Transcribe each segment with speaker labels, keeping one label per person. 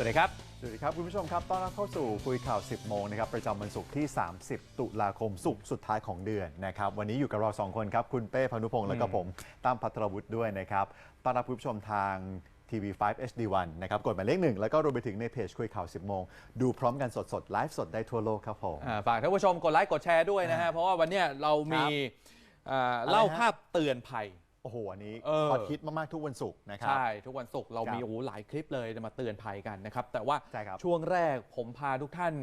Speaker 1: สวัสดีครับ
Speaker 2: สวัสดีครับ คุณผู้ชมครับต้อนรับเข้าสู่คุยข่าว 10 โมงนะครับประจำวันศุกร์ที่ 30 ตุลาคมศุกร์สุดท้ายของเดือนนะครับวันนี้อยู่กับเรา 2 คนครับ คุณเป้พานุพงศ์แล้วก็ผมตั้มพัทรวุฒิด้วยนะครับต้อนรับคุณผู้ชมทางทีวี5 HD1 นะครับกดหมายเลขหนึ่งแล้วก็รวมไปถึงในเพจคุยข่าว 10 โมง ดูพร้อมกันสดๆไลฟ์สดได้ทั่วโลกครับผม
Speaker 1: อ่าฝากท่านผู้ชมกดไลค์กดแชร์ด้วยนะฮะ เพราะว่าวันเนี้ยเรามีอ่าเล่า
Speaker 2: อะไรฮะ
Speaker 1: ภาพเตือนภัย
Speaker 2: โอ้โหอันนี้
Speaker 1: เออ
Speaker 2: ฮอตฮิตมาก ๆ ทุกวันศุกร์นะครับ
Speaker 1: ใช่ ทุกวันศุกร์เรา
Speaker 2: ครับ
Speaker 1: มีโอ้โหหลายคลิปเลยจะมาเตือนภัยกันนะครับ แต่ว่า
Speaker 2: ใช่ครับ
Speaker 1: ช่วงแรกผมพาทุกท่าน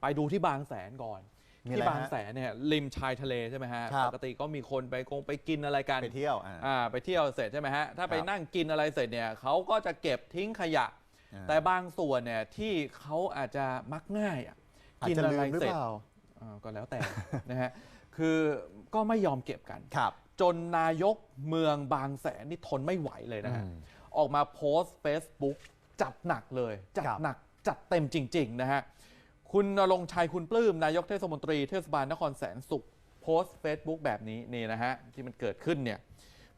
Speaker 1: ไปดูที่บางแสนก่อน
Speaker 2: มีอะไร
Speaker 1: ที่บาง
Speaker 2: ฮะ
Speaker 1: แสนเนี่ยริมชายทะเลใช่ไหมฮะ
Speaker 2: ครับ
Speaker 1: ปกติก็มีคนไปกงไปกินอะไรกัน
Speaker 2: ไปเที่ยวอ่า
Speaker 1: อ่าไปเที่ยวเสร็จใช่ไหมฮะ ถ้าไป
Speaker 2: ครับ
Speaker 1: นั่งกินอะไรเสร็จเนี่ยเขาก็จะเก็บทิ้งขยะ
Speaker 2: อ่า
Speaker 1: แต่บางส่วนเนี่ยที่เขาอาจจะมักง่ายอะ
Speaker 2: อาจ
Speaker 1: กิน
Speaker 2: จะ
Speaker 1: อะ
Speaker 2: ลื
Speaker 1: ไร
Speaker 2: มหรือ
Speaker 1: เสร็จ
Speaker 2: เปล่า
Speaker 1: อ่าก็แล้วแต่ นะฮะคือก็ไม่ยอมเก็บกัน
Speaker 2: ครับ
Speaker 1: จนนายกเมืองบางแสนนี่ทนไม่ไหวเลยนะฮะ
Speaker 2: อืม
Speaker 1: ออกมาโพสต์ Facebook จัดหนักเลย จัด
Speaker 2: ครับ
Speaker 1: หนักจัดเต็มจริง ๆ นะฮะ คุณนรงค์ชัยคุณปลื้ม นายกเทศมนตรีเทศบาลนครแสนสุข โพสต์ Facebook แบบนี้นี่นะฮะ ที่มันเกิดขึ้นเนี่ย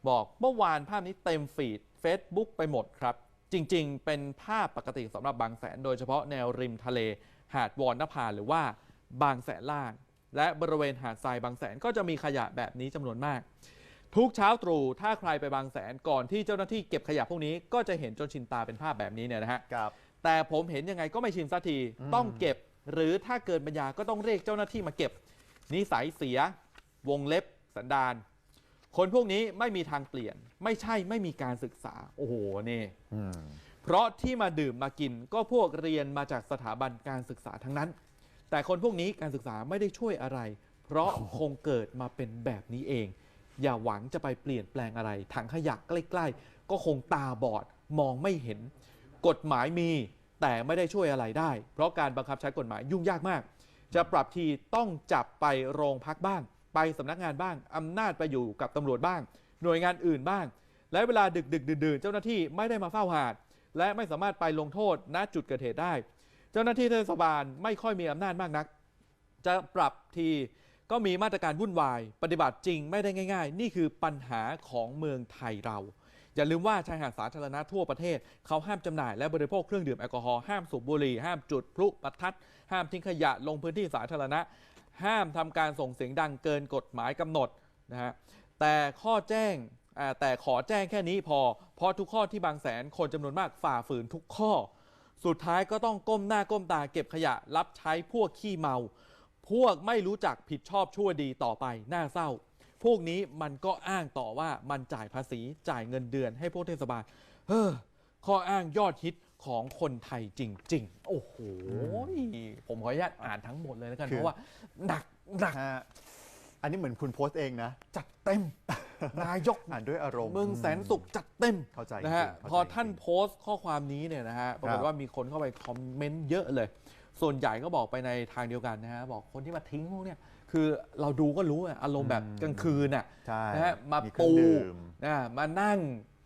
Speaker 1: บอกเมื่อวานภาพนี้เต็มฟีด Facebook ไปหมดครับ จริง ๆ เป็นภาพปกติสำหรับบางแสน โดยเฉพาะแนวริมทะเลหาดวอนนภาหรือว่าบางแสนล่าง และบริเวณหาดทรายบางแสนก็จะมีขยะแบบนี้จำนวนมาก ทุกเช้าตรู่ถ้าใครไปบางแสนก่อนที่เจ้าหน้าที่เก็บขยะพวกนี้ก็จะเห็นจนชินตาเป็นภาพแบบนี้เนี่ยนะฮะ
Speaker 2: ครับ
Speaker 1: แต่ผมเห็นยังไงก็ไม่ชินสักที
Speaker 2: อืม
Speaker 1: ต้องเก็บ หรือถ้าเกินปัญญาก็ต้องเรียกเจ้าหน้าที่มาเก็บ นิสัยเสียวงเล็บสันดานคนพวกนี้ไม่มีทางเปลี่ยน ไม่ใช่ไม่มีการศึกษาโอ้โหนี่
Speaker 2: อืม
Speaker 1: เพราะที่มาดื่มมากินก็พวกเรียนมาจากสถาบันการศึกษาทั้งนั้น แต่คนพวกนี้การศึกษาไม่ได้ช่วยอะไร เพราะคงเกิดมาเป็นแบบนี้เอง อย่าหวังจะไปเปลี่ยนแปลงอะไร ถังขยะใกล้ ๆ ก็คงตาบอดมองไม่เห็น กฎหมายมีแต่ไม่ได้ช่วยอะไรได้ เพราะการบังคับใช้กฎหมายยุ่งยากมาก จะปรับทีต้องจับไปโรงพักบ้าง ไปสำนักงานบ้างอำนาจไปอยู่กับตำรวจบ้าง หน่วยงานอื่นบ้าง และเวลาดึกดึกดื่นเจ้าหน้าที่ไม่ได้มาเฝ้าหาด และไม่สามารถไปลงโทษณจุดเกิดเหตุได้ เจ้าหน้าที่เทศบาลไม่ค่อยมีอำนาจมากนัก จะปรับที ก็มีมาตรการวุ่นวาย ปฏิบัติจริงไม่ได้ง่าย ๆ นี่คือปัญหาของเมืองไทยเรา อย่าลืมว่าชายหาดสาธารณะทั่วประเทศ เขาห้ามจำหน่ายและบริโภคเครื่องดื่มแอลกอฮอล์ห้ามสูบบุหรี่ห้ามจุดพลุประทัด ห้ามทิ้งขยะลงพื้นที่สาธารณะ ห้ามทำการส่งเสียงดังเกินกฎหมายกำหนดนะฮะแต่ข้อแจ้งแต่ขอแจ้งแค่นี้พอ เพราะทุกข้อที่บางแสนคนจำนวนมากฝ่าฝืนทุกข้อ สุดท้ายก็ต้องก้มหน้าก้มตาเก็บขยะรับใช้พวกขี้เมา พวกไม่รู้จักผิดชอบชั่วดีต่อไปน่าเศร้า พวกนี้มันก็อ้างต่อว่ามันจ่ายภาษีจ่ายเงินเดือนให้พวกเทศบาลเฮ้อข้ออ้างยอดฮิตของคนไทยจริง ๆ โอ้โห ผมขออนุญาตอ่านทั้งหมดเลยแล้วกัน
Speaker 2: คือ
Speaker 1: เพราะว่าหนักหนัก
Speaker 2: ฮะอันนี้เหมือนคุณโพสต์เองนะ
Speaker 1: จัดเต็ม นายก
Speaker 2: อ่านด้วยอารมณ์
Speaker 1: เมืองแสนสุขจัดเต็ม
Speaker 2: เข้าใจ
Speaker 1: นะฮะ
Speaker 2: จริงๆเข้าใจ
Speaker 1: พอท่าน
Speaker 2: จริง
Speaker 1: โพสต์ข้อความนี้เนี่ยนะฮะปรากฏ
Speaker 2: ครับ
Speaker 1: ว่ามีคนเข้าไปคอมเมนต์เยอะเลย ส่วนใหญ่ก็บอกไปในทางเดียวกันนะฮะบอกคนที่มาทิ้งพวกเนี่ยคือเราดูก็รู้อะอารมณ์แบบ
Speaker 2: อืม
Speaker 1: กลางคืนน่ะ
Speaker 2: ใช่
Speaker 1: นะฮะมา
Speaker 2: เครื่
Speaker 1: ปู
Speaker 2: องดื่ม
Speaker 1: นะมานั่ง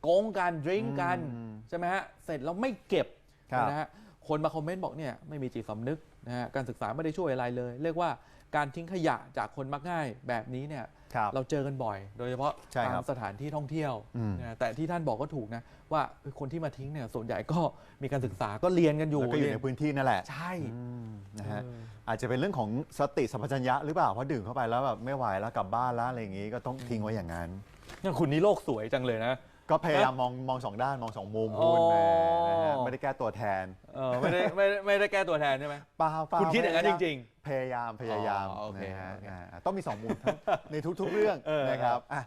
Speaker 1: โกงกันดริงกัน
Speaker 2: อืม
Speaker 1: ใช่ไหมฮะ เสร็จแล้วไม่เก็บ
Speaker 2: ครับ
Speaker 1: นะฮะคนมาคอมเมนต์บอกเนี่ยไม่มีจิตสำนึกนะฮะการศึกษาไม่ได้ช่วยอะไรเลย เรียกว่า การทิ้งขยะจากคนมักง่ายแบบนี้เนี่ย
Speaker 2: ครับ
Speaker 1: เราเจอกันบ่อย โดยเฉพาะ
Speaker 2: ใช่ค
Speaker 1: ตา
Speaker 2: รั
Speaker 1: ม
Speaker 2: บ
Speaker 1: สถานที่ท่องเที่ยว
Speaker 2: อืม
Speaker 1: นะแต่ที่ท่านบอกก็ถูกนะว่าเออคนที่มาทิ้งเนี่ยส่วนใหญ่ก็มีการศึกษาก็เรียนกันอยู่
Speaker 2: แล้วก็อยู่ใน
Speaker 1: เรีน
Speaker 2: พื้นที่นั่นแหละ
Speaker 1: ใช่
Speaker 2: อืมนะฮะ
Speaker 1: เออ
Speaker 2: อาจจะเป็นเรื่องของสติสัมปชัญญะหรือเปล่าเพราะดื่มเข้าไปแล้วแบบไม่ไหวแล้วกลับบ้านแล้วอะไรอย่างงี้ก็ต้องทิ้งไว้อย่างนั้น
Speaker 1: เนี่ยคุณนี่โลกสวยจังเลยนะ
Speaker 2: ก็พยายามมองมองสองด้านมองสองมุมคุณ
Speaker 1: อ๋อ
Speaker 2: แหมนะฮะไม่ได้แก้ตัวแทน
Speaker 1: เออไม่ได้ไม่ได้ไม่ได้แก้ตัวแทนใช่ไหม
Speaker 2: เปล่าเปล่า
Speaker 1: คุณคิดอย่างนั้นจ
Speaker 2: พ
Speaker 1: ริง
Speaker 2: พยายามพยายาม
Speaker 1: อ๋อโอเค
Speaker 2: นะฮะ
Speaker 1: โอเค
Speaker 2: อ่าต้องมีสองมุมทั้งในทุกๆเรื่อง
Speaker 1: เออ
Speaker 2: นะครับอะ